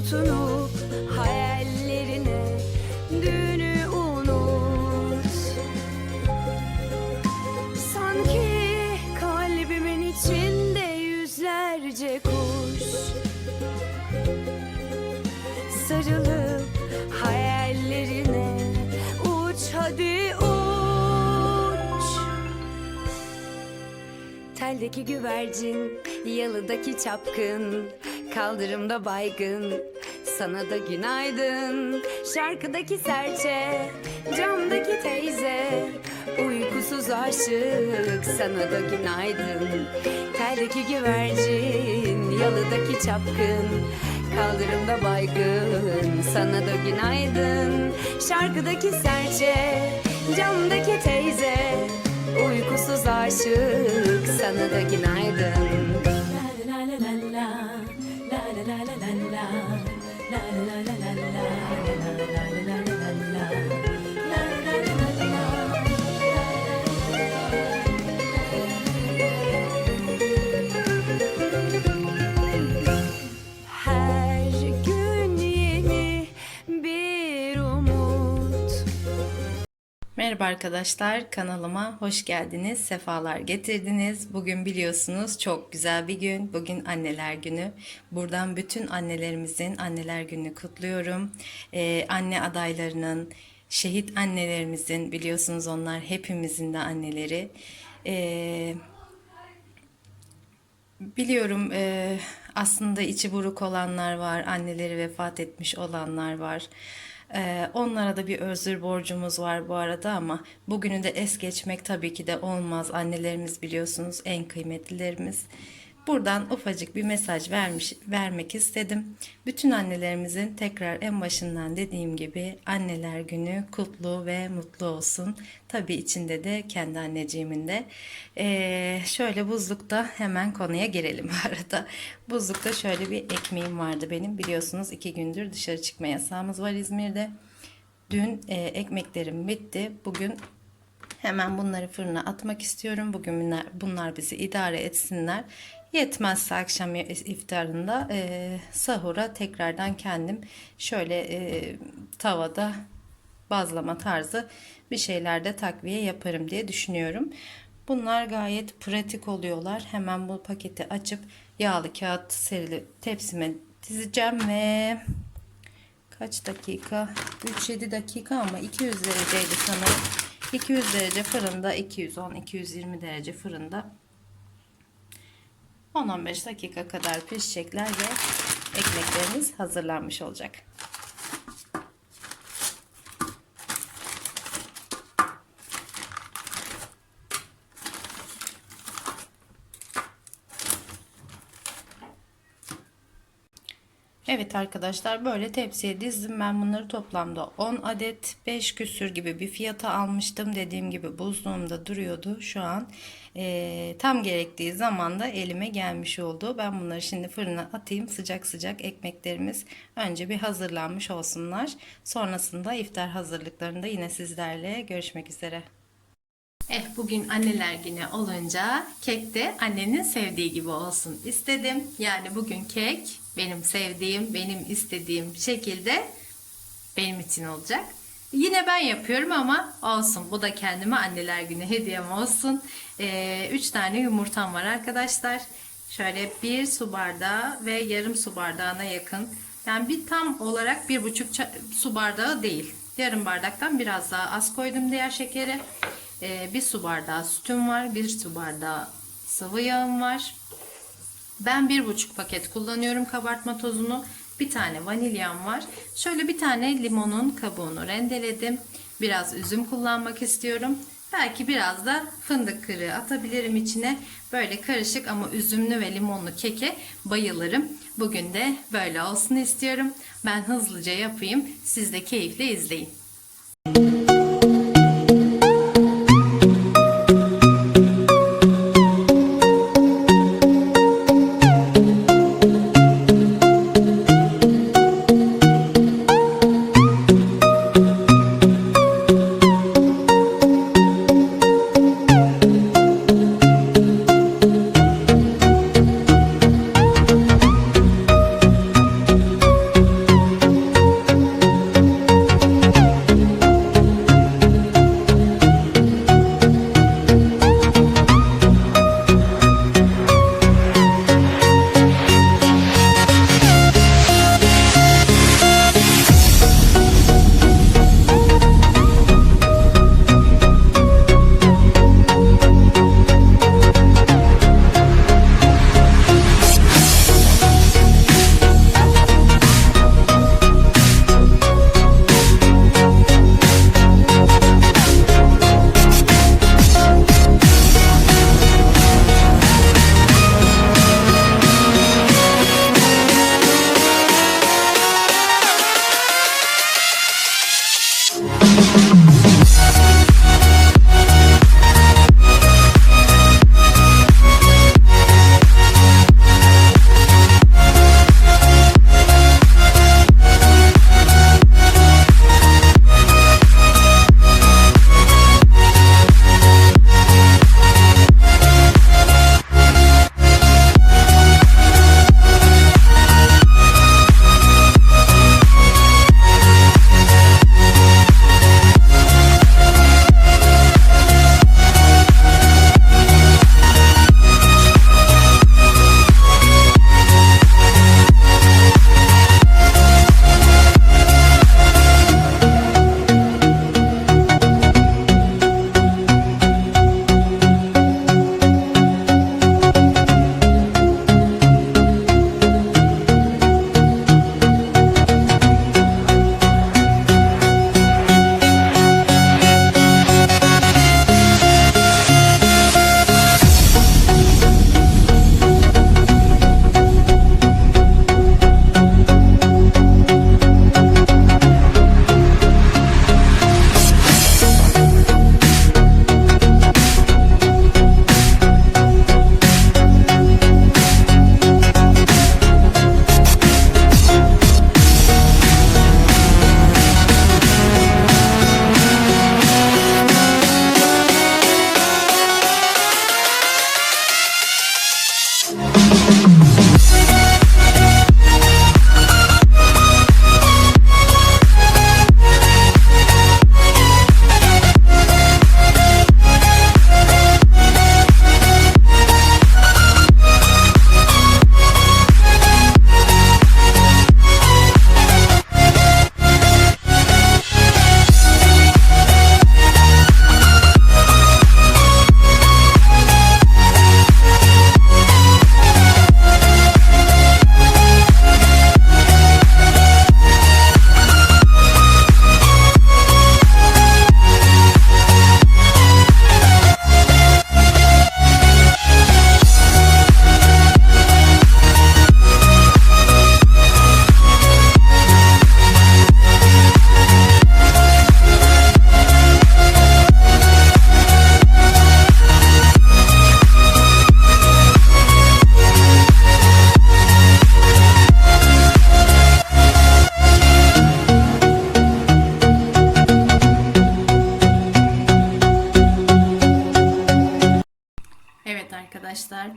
tutunup hayallerine düşün. Teldeki güvercin, yalıdaki çapkın, kaldırımda baygın. Sana da günaydın. Şarkıdaki serçe, camdaki teyze, uykusuz aşık. Sana da günaydın. Teldeki güvercin, yalıdaki çapkın, kaldırımda baygın. Sana da günaydın. Şarkıdaki serçe, camdaki teyze, uykusuz aşık. Sana da günaydın. Her Merhaba arkadaşlar, kanalıma hoş geldiniz, sefalar getirdiniz. Bugün biliyorsunuz çok güzel bir gün. Bugün anneler günü. Buradan bütün annelerimizin anneler gününü kutluyorum. Ee, anne adaylarının, şehit annelerimizin biliyorsunuz onlar hepimizin de anneleri. Ee, Biliyorum e, aslında içi buruk olanlar var, anneleri vefat etmiş olanlar var. E, onlara da bir özür borcumuz var bu arada ama bugünü de es geçmek tabii ki de olmaz. Annelerimiz biliyorsunuz en kıymetlilerimiz. Buradan ufacık bir mesaj vermiş vermek istedim. Bütün annelerimizin tekrar en başından dediğim gibi anneler günü kutlu ve mutlu olsun. Tabii içinde de kendi anneciğimin de. Ee, şöyle buzlukta hemen konuya girelim bu arada. Buzlukta şöyle bir ekmeğim vardı benim. Biliyorsunuz iki gündür dışarı çıkma yasağımız var İzmir'de. Dün e, ekmeklerim bitti. Bugün Hemen bunları fırına atmak istiyorum. Bugün bunlar, bizi idare etsinler. Yetmezse akşam iftarında e, sahura tekrardan kendim şöyle e, tavada bazlama tarzı bir şeylerde takviye yaparım diye düşünüyorum. Bunlar gayet pratik oluyorlar. Hemen bu paketi açıp yağlı kağıt serili tepsime dizeceğim ve kaç dakika? 3-7 dakika ama 200 dereceydi sanırım. 200 derece fırında 210-220 derece fırında 10-15 dakika kadar pişecekler ve ekmeklerimiz hazırlanmış olacak. Evet arkadaşlar böyle tepsiye dizdim. Ben bunları toplamda 10 adet 5 küsür gibi bir fiyata almıştım. Dediğim gibi buzluğumda duruyordu. Şu an e, tam gerektiği zamanda elime gelmiş oldu. Ben bunları şimdi fırına atayım. Sıcak sıcak ekmeklerimiz önce bir hazırlanmış olsunlar. Sonrasında iftar hazırlıklarında yine sizlerle görüşmek üzere. Eh bugün anneler günü olunca kek de annenin sevdiği gibi olsun istedim. Yani bugün kek benim sevdiğim, benim istediğim şekilde benim için olacak. Yine ben yapıyorum ama olsun. Bu da kendime anneler günü hediyem olsun. 3 ee, tane yumurtam var arkadaşlar. Şöyle bir su bardağı ve yarım su bardağına yakın. Yani bir tam olarak bir buçuk su bardağı değil. Yarım bardaktan biraz daha az koydum diğer şekeri. Ee, bir su bardağı sütüm var. Bir su bardağı sıvı yağım var. Ben bir buçuk paket kullanıyorum kabartma tozunu. Bir tane vanilyam var. Şöyle bir tane limonun kabuğunu rendeledim. Biraz üzüm kullanmak istiyorum. Belki biraz da fındık kırığı atabilirim içine. Böyle karışık ama üzümlü ve limonlu keke bayılırım. Bugün de böyle olsun istiyorum. Ben hızlıca yapayım. Siz de keyifle izleyin. arkadaşlar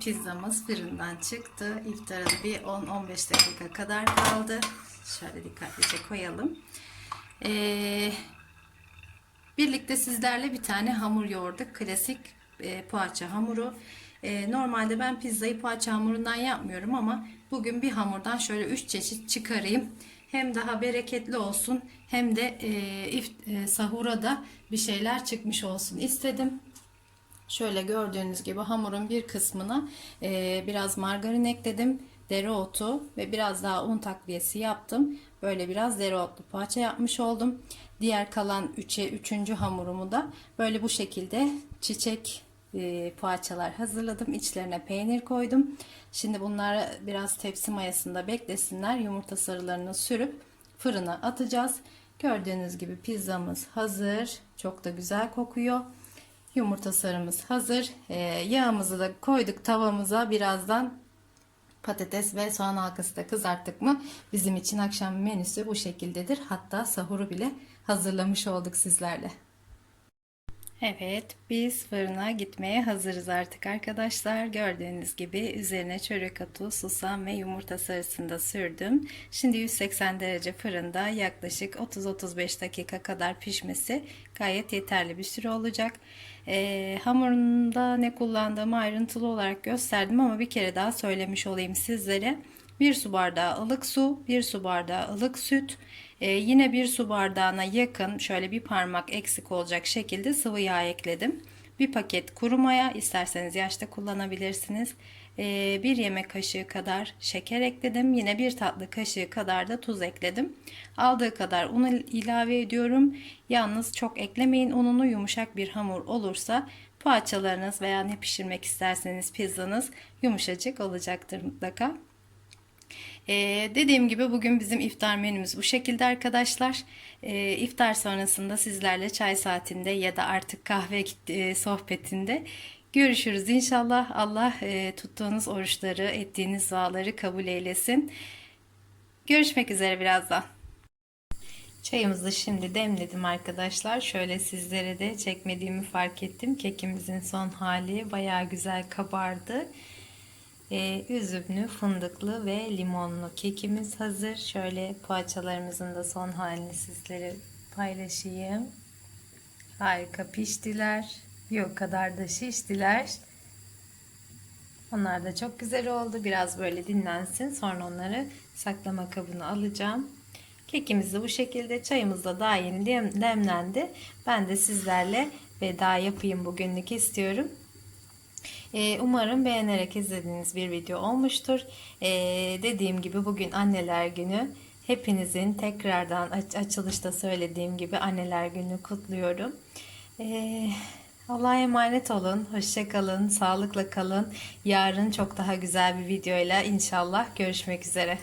pizzamız fırından çıktı. İftara da bir 10-15 dakika kadar kaldı. Şöyle dikkatlice koyalım. Ee, birlikte sizlerle bir tane hamur yoğurduk. Klasik e, poğaça hamuru. E, normalde ben pizzayı poğaça hamurundan yapmıyorum ama bugün bir hamurdan şöyle 3 çeşit çıkarayım. Hem daha bereketli olsun hem de e, ift- e, sahura da bir şeyler çıkmış olsun istedim. Şöyle gördüğünüz gibi hamurun bir kısmına e, biraz margarin ekledim. Dereotu ve biraz daha un takviyesi yaptım. Böyle biraz dereotlu poğaça yapmış oldum. Diğer kalan 3'e 3. hamurumu da böyle bu şekilde çiçek e, poğaçalar hazırladım. İçlerine peynir koydum. Şimdi bunları biraz tepsi mayasında beklesinler. Yumurta sarılarını sürüp fırına atacağız. Gördüğünüz gibi pizzamız hazır. Çok da güzel kokuyor. Yumurta sarımız hazır. Ee, yağımızı da koyduk tavamıza. Birazdan patates ve soğan halkası da kızarttık mı bizim için akşam menüsü bu şekildedir. Hatta sahuru bile hazırlamış olduk sizlerle. Evet, biz fırına gitmeye hazırız artık arkadaşlar. Gördüğünüz gibi üzerine çörek otu, susam ve yumurta sarısını da sürdüm. Şimdi 180 derece fırında yaklaşık 30-35 dakika kadar pişmesi gayet yeterli bir süre olacak. Ee, hamurunda ne kullandığımı ayrıntılı olarak gösterdim ama bir kere daha söylemiş olayım sizlere. 1 su bardağı ılık su, 1 su bardağı ılık süt, ee, yine bir su bardağına yakın şöyle bir parmak eksik olacak şekilde sıvı yağ ekledim. Bir paket kuru maya isterseniz yaşta kullanabilirsiniz. Ee, bir yemek kaşığı kadar şeker ekledim. Yine bir tatlı kaşığı kadar da tuz ekledim. Aldığı kadar un ilave ediyorum. Yalnız çok eklemeyin ununu yumuşak bir hamur olursa poğaçalarınız veya ne pişirmek isterseniz pizzanız yumuşacık olacaktır mutlaka. Ee, dediğim gibi bugün bizim iftar menümüz bu şekilde arkadaşlar. Ee, iftar sonrasında sizlerle çay saatinde ya da artık kahve e, sohbetinde görüşürüz inşallah. Allah e, tuttuğunuz oruçları, ettiğiniz duaları kabul eylesin. Görüşmek üzere birazdan. Çayımızı şimdi demledim arkadaşlar. Şöyle sizlere de çekmediğimi fark ettim. Kekimizin son hali bayağı güzel kabardı. Ee, üzümlü, fındıklı ve limonlu kekimiz hazır. Şöyle poğaçalarımızın da son halini sizlere paylaşayım. Harika piştiler. O kadar da şiştiler. Onlar da çok güzel oldu. Biraz böyle dinlensin. Sonra onları saklama kabına alacağım. Kekimiz de bu şekilde. Çayımız da daha yeni dem- demlendi. Ben de sizlerle veda yapayım bugünlük istiyorum. Ee, umarım beğenerek izlediğiniz bir video olmuştur. Ee, dediğim gibi bugün anneler günü. Hepinizin tekrardan aç- açılışta söylediğim gibi anneler günü kutluyorum. Ee, Allah'a emanet olun. Hoşça kalın. Sağlıkla kalın. Yarın çok daha güzel bir videoyla inşallah görüşmek üzere.